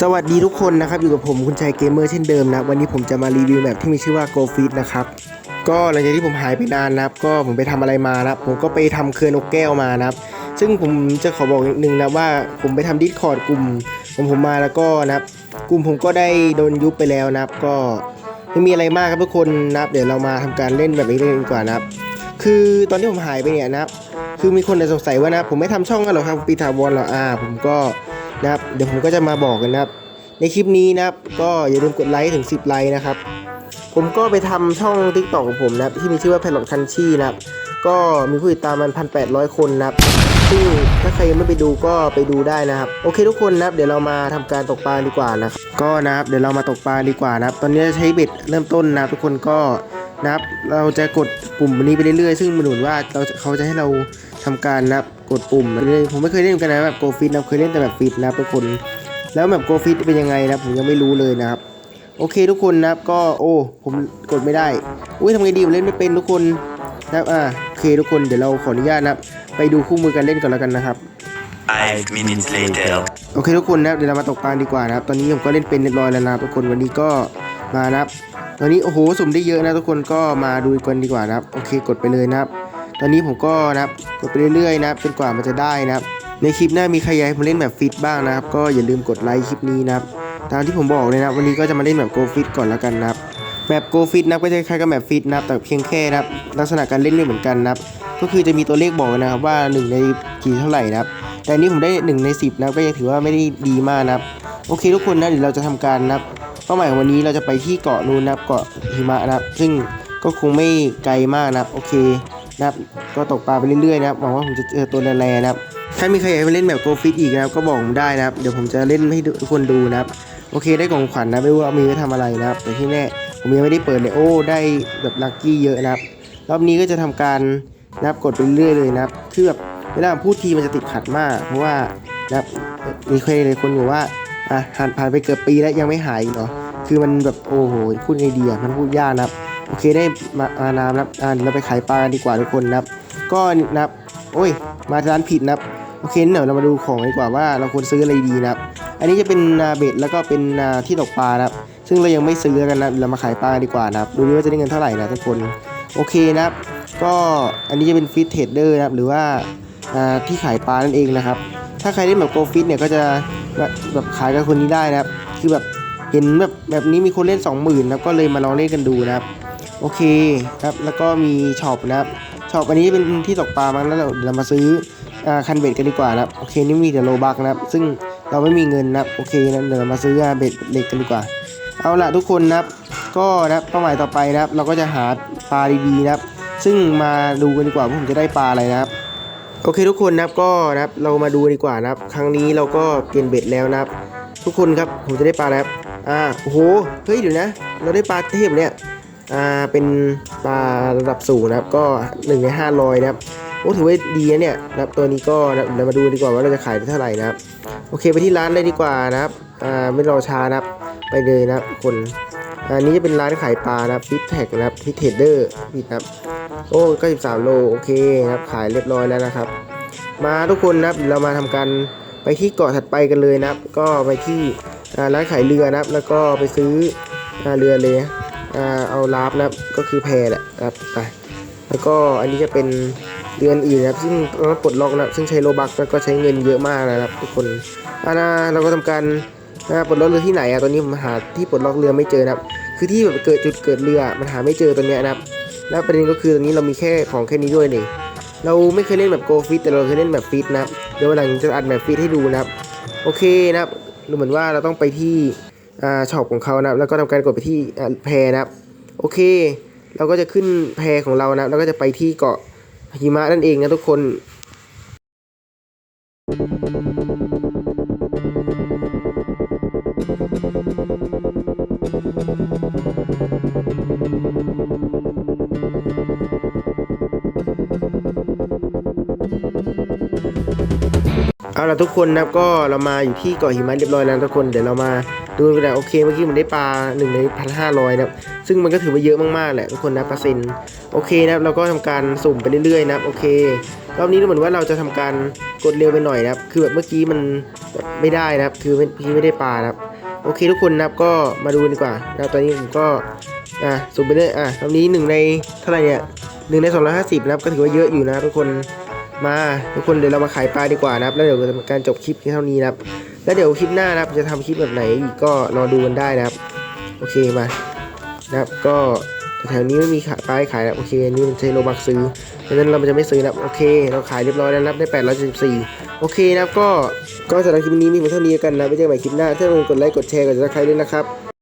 สวัสดีทุกคนนะครับ อยู่กับผมคุณชัยเกมเมอร์เช่นเดิมนะ วันนี้ผมจะมารีวิวแบบที่มีชื่อว่า Go Fit นะครับ ก็หลังจากที่ผมหายไปนานนะครับ ก็ผมไปทำอะไรมานะครับผมก็ไปทำเคือนกแก้วมานะครับ ซึ่งผมจะขอบอกนิดนึงนะว่าผมไปทำดิสคอร์ดกลุ่มของผมมาแล้วก็นะครับ กลุ่มผมก็ได้โดนยุบไปแล้วนะครับ ก็ไม่มีอะไรมากครับทุกคนนะครับ เดี๋ยวเรามาทำการเล่นแบบนี้กันดีกว่านะครับ คือตอนที่ผมหายไปเนี่ยนะครับ คือมีคนสงสัยว่านะผมไม่ทำช่องกันหรอครับปีถาวรหรออ่า ผมก็ นะครับ เดี๋ยวผมก็จะมาบอกกันนะครับ ในคลิปนี้นะครับ ก็อย่าลืมกดไลค์ถึง 10 ไลค์นะครับ ผมก็ไปทำช่อง t ิ k t o k ของผมนะครับ ที่มีชื่อว่า p a l o t Country นะครับ ก็มีผู้ติดตามมัน 1,800 คนนะครับ ซึ่งถ้าใครยังไม่ไปดูก็ไปดูได้นะครับ โอเคทุกคนนะครับ เดี๋ยวเรามาทำการตกปลาดีกว่านะครับ ก็นะครับ เดี๋ยวเรามาตกปลาดีกว่านะครับ ตอนนี้ใช้เบ็ดเริ่มต้นนะครับทุกคนก็นะครับ เราจะกดปุ่มนี้ไปเรื่อยๆ ซึ่งมันหมือนว่าเราเขาจะให้เราทำการนะครับ กดปุ่มไปเรื่อยๆผมไม่เคยเล่นกันนะแบบโกฟิตนะเคยเล่นแต่แบบฟิตนะครับทุกคนแล้วแบบโกฟิตเป็นยังไงนะผมยังไม่รู้เลยนะครับ โอเคทุกคนนะครับก็โอ้ผมกดไม่ได้อุ้ยทำไงดีผมเล่นไม่เป็นทุกคนนะครับอ่าโอเคทุกคนเดี๋ยวเราขออนุญาตนะครับไปดูคู่มือการเล่นก่อนแล้วกันนะครับ Five minutes later. โอเคทุกคนนะครับเดี๋ยวเรามาตกปลาดีกว่านะครับ ตอนนี้ผมก็เล่นเป็นเรียบร้อยแล้วนะครับทุกคนวันนี้ก็มานะครับตอนนี้โอ้โหสุ่มได้เยอะนะทุกคนก็มาดูกันดีกว่านะครับ โอเคกดไปเลยนะครับ ตอนนี้ผมก็นะครับกดไปเรื่อยๆนะครับจนกว่ามันจะได้นะครับ ในคลิปหน้ามีใครอยากให้ผมเล่นแบบฟิตบ้างนะครับ ก็อย่าลืมกดไลค์คลิปนี้นะครับ ตามที่ผมบอกเลยนะครับวันนี้ก็จะมาเล่นแบบโกฟิตก่อนแล้วกันนะครับแบบโกฟิตนะครับก็จะคล้ายกับแบบฟิตนะครับแต่เพียงแค่นะครับลักษณะการเล่นไม่เหมือนกันนะครับ ก็คือจะมีตัวเลขบอกนะครับว่า 1 ในกี่เท่าไหร่นะครับ แต่อันนี้ผมได้ 1 ใน 10นะก็ยังถือว่าไม่ได้ดีมากนะครับ โอเคทุกคนนะเดี๋ยวเราจะทำการนะครับเป้าหมายของวันนี้เราจะไปที่เกาะนู้นนะครับเกาะหิมะนะครับ ซึ่งก็คงไม่ไกลมากนะครับ โอเค นะครับ ก็ตกปลาไปเรื่อยๆนะครับหวังว่าผมจะเจอตัวแรงๆนะครับ ถ้ามีใครอยากมาเล่นแบบโกฟิตอีกนะครับ ก็บอกผมได้นะครับ เดี๋ยวผมจะเล่นให้ทุกคนดูนะครับ โอเคได้ของขวัญนะไม่รู้ว่ามีไว้ทำอะไรนะครับ แต่ที่แน่ผมยังไม่ได้เปิดเลยโอ้ได้แบบลัคกี้เยอะนะครับ รอบนี้ก็จะทำการนะครับกดไปเรื่อยเลยนะครับ คือแบบเวลาพูดทีมันจะติดขัดมาก เพราะว่านะครับมีใครหลายคนบอกว่าอะผ่านผ่านไปเกือบปีแล้วยังไม่หายเหรอคือมันแบบโอ้โหพูดไงดีอะมันพูดยากนะครับ โอเคได้มามาน้ำนะครับอ่าเดี๋ยวเราไปขายปลากันดีกว่าทุกคนนะครับ ก็นะครับโอ้ย มาร้านผิดนะครับ โอเคเดี๋ยวเรามาดูของดีกว่าว่าเราควรซื้ออะไรดีนะครับ อันนี้จะเป็นอ่าเบ็ดแล้วก็เป็นอ่าที่ตกปลานะครับ ซึ่งเรายังไม่ซื้อกันนะเรามาขายปลาดีกว่านะครับ ดูดิว่าจะได้เงินเท่าไหร่นะทุกคน โอเคนะครับ ก็อันนี้จะเป็นฟิตเทรดเดอร์นะครับ หรือว่าอ่าที่ขายปลานั่นเองนะครับ ถ้าใครเล่นแบบโกฟิตเนี่ยก็จะแบบขายกับคนนี้ได้นะครับ คือแบบเห็นแบบแบบนี้มีคนเล่น 20,000นะครับก็เลยมาลองเล่นกันดูนะครับ อเคครับแล้วก็มีช็อปนะครับช็อปอันนี้เป็นที่ตกปลามั้งแล้วเราเดี๋ยวมาซื้ออคันเบ็ดกันดีกว่านะครับโอเคนี่มีแต่โลบักนะครับ ซึ่งเราไม่มีเงินนะครับโอเคนะเดี๋ยวเรามาซื้ออเบ็ดเหล็กกันดีกว่า เอาละทุกคนนะครับ ก็นะครับเป้าหมายต่อไปนะครับ เราก็จะหาปลาดีๆนะครับ ซึ่งมาดูกันดีกว่าว่าผมจะได้ปลาอะไรนะครับโอเคทุกคนนะครับก็นะครับเรามาดูดีกว่านะครับ ครั้งนี้เราก็เปลี่ยนเบ็ดแล้วนะครับ ทุกคนครับผมจะได้ปลาแล้วอ่าโอ้โหเฮ้ยเดี๋ยวนะ เราได้ปลาเทพเนี่ย อ่าเป็นปลาระดับสูงนะครับ ก็1ใน500นะครับโอ้ถือว่าดีนะเนี่ยนะครับตัวนี้ก็นะเดี๋ยวมาดูดีกว่าว่าเราจะขายได้เท่าไหร่นะครับ โอเคไปที่ร้านเลยดีกว่านะครับอ่าไม่รอช้านะครับ ไปเลยนะครับคนอันนี้จะเป็นร้านขายปลานะครับฟิตแท็กนะครับฟิตเทเดอร์ฟิตนะครับโอ้93โลโอเคนะครับขายเรียบร้อยแล้วนะครับ มาทุกคนนะครับเรามาทำการไปที่เกาะถัดไปกันเลยนะครับ ก็ไปที่ร้านขายเรือนะครับ แล้วก็ไปซื้อเรือเลย อ่าเอาลาฟนะครับก็คือแพแหละครับไปแล้วก็อันนี้จะเป็นเรือนอื่นนะครับซึ่งต้องปลดล็อกนะซึ่งใช้โลบักแล้วก็ใช้เงินเยอะมากนะครับ ทุกคนอ่านะเราก็ทำการนะปลดล็อกเรือที่ไหนอะตอนนี้ผมหาที่ปลดล็อกเรือไม่เจอนะครับ คือที่แบบเกิดจุดเกิดเรือมันหาไม่เจอตอนเนี้ยนะครับแล้วประเด็นก็คือตอนนี้เรามีแค่ของแค่นี้ด้วยนี่เราไม่เคยเล่นแบบโกฟิตแต่เราเคยเล่นแบบฟิตนะครับเดี๋ยววันหลังจะอัดแบบฟิตให้ดูนะครับ โอเคนะครับดูเหมือนว่าเราต้องไปที่ ช็อปของเขานะแล้วก็ทำการกดไปที่แพนะครับโอเค เราก็จะขึ้นแพของเรานะแล้วก็จะไปที่เกาะหิมะนั่นเองนะทุกคน เอาละทุกคนนะครับก็เรามาอยู่ที่เกาะหิมะเรียบร้อยแล้วทุกคนเดี๋ยวเรามาดูกันนะโอเคเมื่อกี้มันได้ปลาหนึ่งในพันห้าร้อยนะครับซึ่งมันก็ถือว่าเยอะมากๆแหละทุกคนนะเปอร์เซ็นต์โอเคนะครับเราก็ทำการสุ่มไปเรื่อยๆนะครับโอเครอบนี้เหมือนว่าเราจะทำการกดเร็วไปหน่อยนะครับ คือแบบเมื่อกี้มันไม่ได้นะครับ คือเมื่อกี้ไม่ได้ปลานะครับโอเคทุกคนนะครับก็มาดูดีกว่านะครับตอนนี้ผมก็อะสุ่มไปเรื่อยอะรอบนี้หนึ่งในเท่าไหร่เนี่ยหนึ่งในสองร้อยห้าสิบนะครับก็ถือว่าเยอะอยู่นะทุกคน มาทุกคนเดี๋ยวเรามาขายปลาดีกว่านะครับ แล้วเดี๋ยวจะทำการจบคลิปเท่านี้นะครับ แล้วเดี๋ยวคลิปหน้านะครับจะทำคลิปแบบไหนอีกก็รอดูกันได้นะครับ โอเคมานะครับก็แถวนี้ไม่มีขายปลาให้ขายนะโอเคอันนี้มันใช้โลบักซื้อเพราะนั้นเราจะไม่ซื้อนะโอเค เราขายเรียบร้อยแล้วนะครับได้874โอเคนะครับก็ก็สำหรับคลิปนี้มีเพียงเท่านี้กันนะไว้เจอกันใหม่คลิปหน้าถ้าเพื่อนกดไลค์กดแชร์กดซับสไครด้วยนะครับ